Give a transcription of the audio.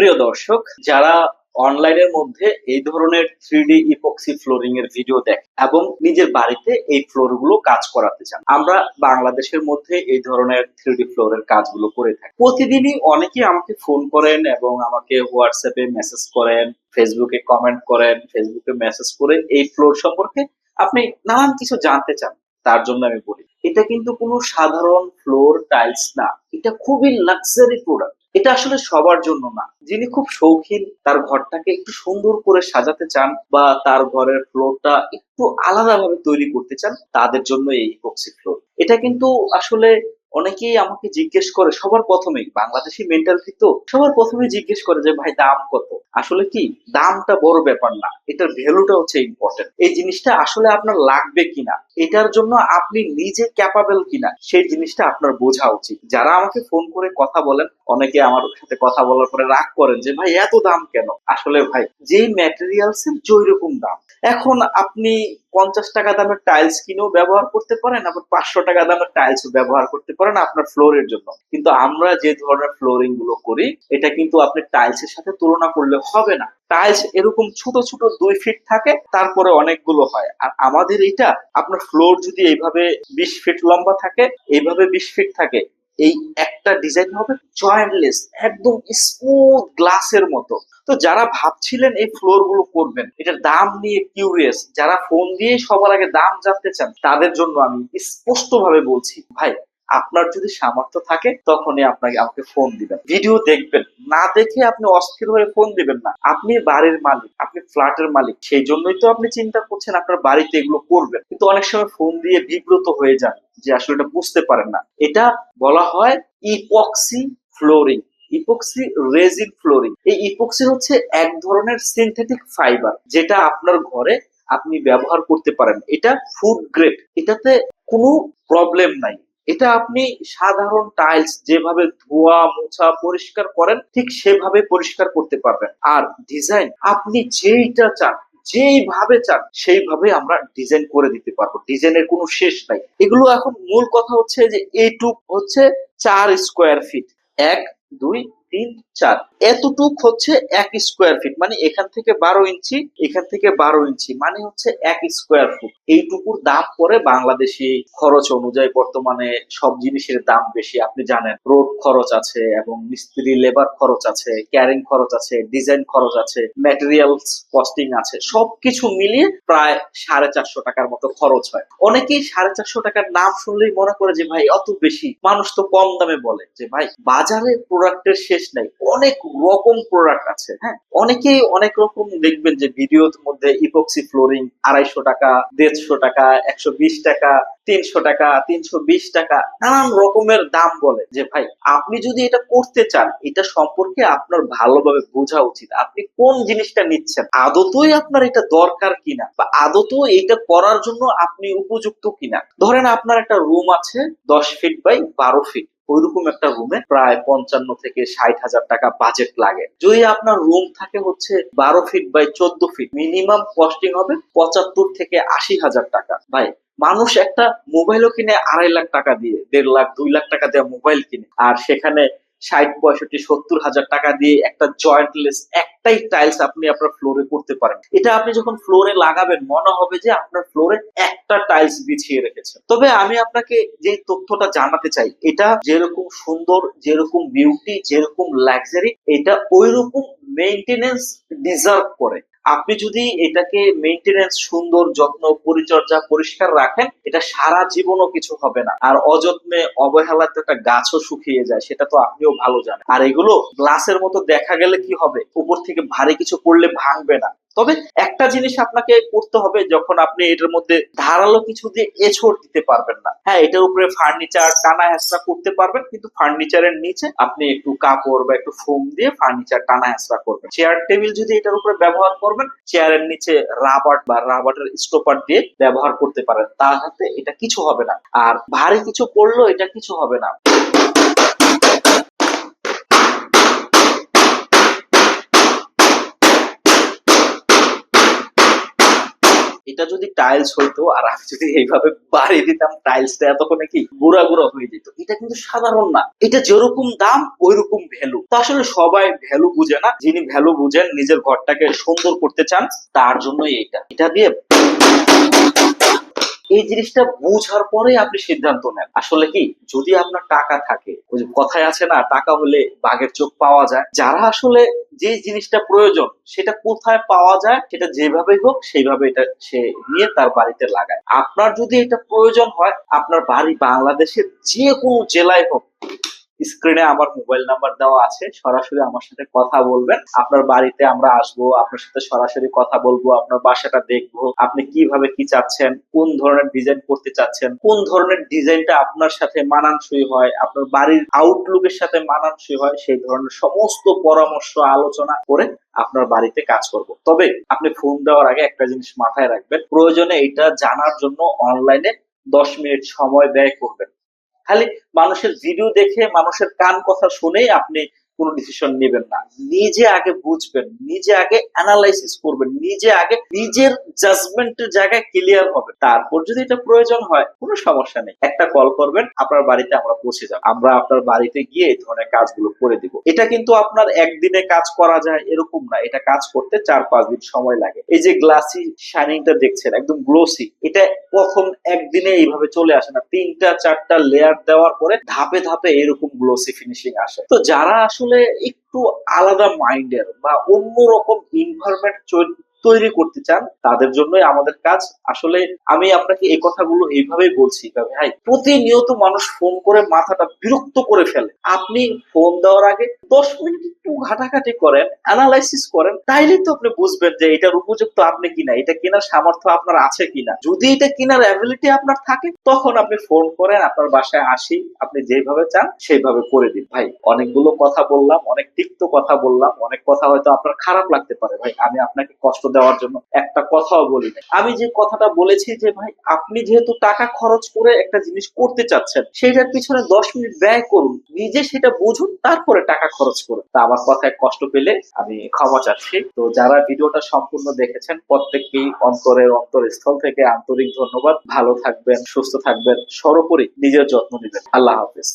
প্রিয় দর্শক, যারা অনলাইনের মধ্যে এই ধরনের থ্রি ইপক্সি ফ্লোরিং এর ভিডিও দেখে এবং নিজের বাড়িতে এই ফ্লোরগুলো কাজ করাতে চান, আমরা বাংলাদেশের মধ্যে এই ধরনের থ্রি ডি ফ্লোরের কাজগুলো করে থাকি। প্রতিদিনই অনেকে আমাকে ফোন করেন এবং আমাকে হোয়াটসঅ্যাপে মেসেজ করেন ফেসবুকে কমেন্ট করেন ফেসবুকে মেসেজ করে এই ফ্লোর সম্পর্কে আপনি নানান কিছু জানতে চান, তার জন্য আমি বলি। এটা কিন্তু কোনো সাধারণ ফ্লোর টাইলস না, এটা খুবই লাক্সারি প্রোডাক্ট এটা আসলে সবার জন্য না। যিনি খুব শৌখিন, তার ঘরটাকে একটু সুন্দর করে সাজাতে চান বা তার ঘরের ফ্লোরটা একটু আলাদাভাবে তৈরি করতে চান, তাদের জন্য এই ইপক্সি ফ্লোর এটা কিন্তু আসলে অনেকেই আমাকে জিজ্ঞেস করে, সবার প্রথমেই, বাংলাদেশি মেন্টালিটি তো সবার প্রথমে জিজ্ঞেস করে যে, ভাই, দাম কত? আসলে কি, দামটা বড় ব্যাপার না, এটার ভ্যালুটা হচ্ছে ইম্পর্টেন্ট এই জিনিসটা আসলে আপনার লাগবে কিনা, এটার জন্য আপনি নিজে ক্যাপাবেল কিনা, সেই জিনিসটা আপনার বোঝা উচিত। যারা আমাকে ফোন করে কথা বলেন, অনেকে আমার সাথে কথা বলার পরে রাগ করেন যে, ভাই, এত দাম কেন? আসলে ভাই, যেই ম্যাটেরিয়ালস এর যেই রকম দাম এখন আপনি পঞ্চাশ টাকা দামের টাইলস কিনেও ব্যবহার করতে পারেন, আবার পাঁচশো টাকা দামের টাইলস ব্যবহার করতে পারেন আপনার ফ্লোরের জন্য। কিন্তু আমরা যে ধরনের ফ্লোরিংগুলো করি, এটা কিন্তু আপনি টাইলস এর সাথে তুলনা করলে হবে না। টাইলস এরকম ছোট ছোট দুই ফিট থাকে, তারপরে অনেকগুলো হয়। আর আমাদের এটা আপনার ফ্লোর যদি এইভাবে বিশ ফিট লম্বা থাকে, এইভাবে বিশ ফিট থাকে এই একটা ডিজাইন হবে জয়েন্টলেস একদম স্মুথ গ্লাসের মতো। তো যারা ভাবছিলেন এই ফ্লোরগুলো করবেন, এটার দাম নিয়ে কিউরিয়াস যারা ফোন দিয়ে সবার আগে দাম জানতে চান, তাদের জন্য আমি স্পষ্ট ভাবে বলছি, ভাই, আপনার যদি সামর্থ্য থাকে, তখনই আপনাকে, আমাকে ফোন দিবেন। ভিডিও দেখবেন, না দেখে আপনি অস্থির হয়ে ফোন দিবেন না। আপনি বাড়ির মালিক, আপনি ফ্ল্যাটের মালিক, সেই জন্যই তো আপনি চিন্তা করছেন আপনার বাড়িতে এগুলো করবেন। কিন্তু অনেক সময় ফোন দিয়ে বিব্রত হয়ে যান। যে আসলে এটা বুঝতে পারেন না। এটা বলা হয় epoxy flooring epoxy resin flooring এই ইপক্সি হচ্ছে এক ধরনের সিনথেটিক ফাইবার যেটা আপনার ঘরে আপনি ব্যবহার করতে পারেন। এটা ফুড গ্রেড এটাতে কোনো প্রবলেম নাই। এটা আপনি সাধারণ টাইলস যেভাবে ধোয়া, মোছা পরিষ্কার করেন, ঠিক সেভাবে পরিষ্কার করতে পারবেন। আর ডিজাইন আপনি যেইটা চান যেইভাবে চান, সেইভাবে আমরা ডিজাইন করে দিতে পারব। ডিজাইনের কোনো শেষ নাই। এগুলো এখন মূল কথা হচ্ছে যে এইটুক হচ্ছে চার স্কোয়ার ফিট এক, দুই তিন চার। এতটুক হচ্ছে এক স্কোয়ার ফিট মানে এখান থেকে বারো ইঞ্চি, এখান থেকে বারো ইঞ্চি মানে হচ্ছে এক স্কোয়ার ফুট এইটুকুর দাম পরে বাংলাদেশি খরচ অনুযায়ী বর্তমানে সব জিনিসের দাম বেশি, আপনি জানেন। রোড খরচ আছে এবং মিস্ত্রি লেবার খরচ আছে ক্যারিং খরচ আছে ডিজাইন খরচ আছে ম্যাটেরিয়ালস কস্টিং আছে। সবকিছু মিলিয়ে প্রায় সাড়ে চারশো টাকার মতো খরচ হয়। অনেকেই সাড়ে চারশো টাকার নাম শুনলেই মনে করে যে, ভাই, অত বেশি। মানুষ তো কম দামে বলে যে, ভাই, বাজারে প্রোডাক্টের শেষ নাই। অনেক রকম প্রোডাক্ট আছে হ্যাঁ? অনেকেই অনেক রকম দেখবেন যে ভিডিওর মধ্যে ইপক্সি ফ্লোরিং আড়াইশো টাকা, দেড়শো টাকা, একশো বিশ টাকা, তিনশো টাকা, তিনশো বিশ টাকা, নানান রকমের দাম বলে যে, ভাই, আপনি যদি এটা করতে চান, এটা সম্পর্কে আপনার ভালোভাবে বোঝা উচিত। আপনি কোন জিনিসটা নিচ্ছেন? আদতই আপনার এটা দরকার কিনা? বা আদত এটা করার জন্য আপনি উপযুক্ত কিনা? ধরেন আপনার একটা রুম আছে দশ ফিট বাই বারো ফিট ওইরকম একটা রুমে প্রায় পঞ্চান্ন থেকে ষাট হাজার টাকা বাজেট লাগে। যদি আপনার রুম থাকে হচ্ছে বারো ফিট বাই চোদ্দ ফিট মিনিমাম কস্টিং হবে পঁচাত্তর থেকে আশি হাজার টাকা। ভাই, মানুষ একটা মোবাইলও কিনে আড়াই লাখ টাকা দিয়ে, দেড় লাখ, দুই লাখ টাকা দিয়ে মোবাইল কিনে, আর সেখানে ষাট, পঁয়ষট্টি, সত্তর হাজার টাকা দিয়ে একটা জয়েন্টলেস একটাই টাইলস আপনি আপনার ফ্লোরে করতে পারেন। এটা আপনি যখন ফ্লোরে লাগাবেন, মনে হবে যে আপনার ফ্লোরে একটা টাইলস বিছিয়ে রেখেছে। তবে আমি আপনাকে যে তথ্যটা জানাতে চাই, এটা যেরকম সুন্দর, যেরকম বিউটি যেরকম লাক্সারি এটা ওইরকম মেইনটেনেন্স ডিজার্ভ করে। আপনি যদি এটাকে মেইনটেনেন্স সুন্দর, যত্ন, পরিচর্যা, পরিষ্কার রাখেন, এটা সারা জীবনও কিছু হবে না। আর অযত্নে, অবহেলাতে একটা গাছও শুকিয়ে যায়, সেটা তো আপনিও ভালো জানেন। আর এগুলো গ্লাসের মতো দেখা গেলে কি হবে? উপর থেকে ভারী কিছু পড়লে ভাঙবে না। তবে একটা জিনিস আপনাকে করতে হবে যখন আপনি এটার মধ্যে ধারালো কিছু দিয়ে এছড় দিতে পারবেন না। হ্যাঁ এটার উপরে ফার্নিচার টানা হেঁচড়া করতে পারবেন, কিন্তু ফার্নিচারের নিচে আপনি একটু কাপড় বা একটু ফোম দিয়ে ফার্নিচার টানা হেঁচড়া করবেন। চেয়ার টেবিল যদি এটার উপরে ব্যবহার করবেন চেয়ারের নিচে রাবার বা রাবারের স্টোপার দিয়ে ব্যবহার করতে পারেন তাহাতে এটা কিছু হবে না। আর ভারী কিছু করলেও এটা কিছু হবে না। এটা যদি টাইলস হইতো, আর আমি যদি এইভাবে বাড়ি দিতাম টাইলস টাইলসটা এতক্ষণে কি গুড়া গুড়া হয়ে যেত। এটা কিন্তু সাধারণ না। এটা যেরকম দাম ওই রকম ভ্যালু তো আসলে সবাই ভ্যালু বুঝে না। যিনি ভ্যালু বুঝেন, নিজের ঘরটাকে সুন্দর করতে চান, তার জন্যই এটা এটা দিয়ে এই জিনিসটা বুঝার পরে আপনি সিদ্ধান্ত নেন। আসলে কি, যদি আপনার টাকা থাকে কথায় আছে না, টাকা হলে বাঘের চোখ পাওয়া যায়। যারা আসলে যে জিনিসটা প্রয়োজন, সেটা কোথায় পাওয়া যায়, সেটা যেভাবে হোক, সেইভাবে এটা সে নিয়ে তার বাড়িতে লাগায়। আপনার যদি এটা প্রয়োজন হয়, আপনার বাড়ি বাংলাদেশের যে কোনো জেলায় হোক স্ক্রিনে আমার মোবাইল নাম্বার দেওয়া আছে, সরাসরি আমার সাথে কথা বলবেন। আপনার বাড়িতে আমরা আসব, আপনার সাথে সরাসরি কথা বলব, আপনার বাসাটা দেখব, আপনি কীভাবে কি চাচ্ছেন, কোন ধরনের ডিজাইন করতে চাচ্ছেন, কোন ধরনের ডিজাইনটা আপনার সাথে মানানসই হয়, আপনার বাড়ির আউটলুকের সাথে মানানসই হয়, সেই ধরনের সমস্ত পরামর্শ, আলোচনা করে আপনার বাড়িতে কাজ করব। তবে আপনি ফোন দেওয়ার আগে একটা জিনিস মাথায় রাখবেন, প্রয়োজনে এটা জানার জন্য অনলাইনে দশ মিনিট সময় ব্যয় করবেন। খালি মানুষের ভিডিও দেখে মানুষের কান কথা শুনেই আপনি কোনো ডিসিশন নেবেন না। নিজে আগে বুঝবেন, নিজে আগে অ্যানালাইসিস করবেন, নিজে আগে নিজের জাজমেন্টের জায়গায় ক্লিয়ার হবে তারপর যদি এটা প্রয়োজন হয়, কোনো সমস্যা নেই। একটা কল করবেন, আপনার বাড়িতে আমরা পৌঁছে যাব। আমরা আপনার বাড়িতে গিয়ে এই ধরনের কাজগুলো করে দিব। এটা কিন্তু আপনার একদিনে কাজ করা যায় এরকম না। এটা কাজ করতে চার পাঁচ দিন সময় লাগে। এই যে গ্লাসি শাইনিংটা দেখছেন, একদম গ্লোসি এটা প্রথম একদিনে এইভাবে চলে আসে না। তিনটা, চারটা লেয়ার দেওয়ার পরে ধাপে ধাপে এরকম গ্লোসি ফিনিশিং আসে। তো যারা আসলে একটু আলাদা মাইন্ডের বা অন্যরকম ইনভারমেন্ট তৈরি করতে চান, তাদের জন্যই আমাদের কাজ। আসলে আমি আপনাকে এই কথাগুলো এইভাবেই বলছি ভাই, প্রতিনিয়ত মানুষ ফোন করে মাথাটা বিরক্ত করে ফেলে। আপনি ফোন দেওয়ার আগে দশ মিনিট একটু ঘাটাঘাটি করেন অ্যানালাইসিস করেন, তাইলে তো আপনি বুঝবেন যে এটার উপযুক্ত আপনি কিনা, এটা কেনার সামর্থ্য আপনার আছে কিনা। যদি এটা কেনার অ্যাবিলিটি আপনার থাকে, তখন আপনি ফোন করেন, আপনার বাসায় আসি, আপনি যেভাবে চান, সেইভাবে করে দিন। ভাই, অনেকগুলো কথা বললাম, অনেক তিক্ত কথা বললাম, অনেক কথা হয়তো আপনার খারাপ লাগতে পারে। ভাই, আমি আপনাকে কষ্ট দেওয়ার জন্য একটা কথাও বলি আমি যে কথাটা বলেছি যে, ভাই, আপনি যেহেতু টাকা খরচ করে একটা জিনিস করতে চাচ্ছেন সেটার পিছনে দশ মিনিট ব্যয় করুন, নিজে সেটা বুঝুন, তারপরে টাকা খরচ করুন। তা আমার কথায় কষ্ট পেলে আমি ক্ষমা চাচ্ছি। তো যারা ভিডিওটা সম্পূর্ণ দেখেছেন, প্রত্যেককেই অন্তরের অন্তরস্থল থেকে আন্তরিক ধন্যবাদ। ভালো থাকবেন, সুস্থ থাকবেন, সর্বোপরি নিজের যত্ন নেবেন। আল্লাহ হাফেজ।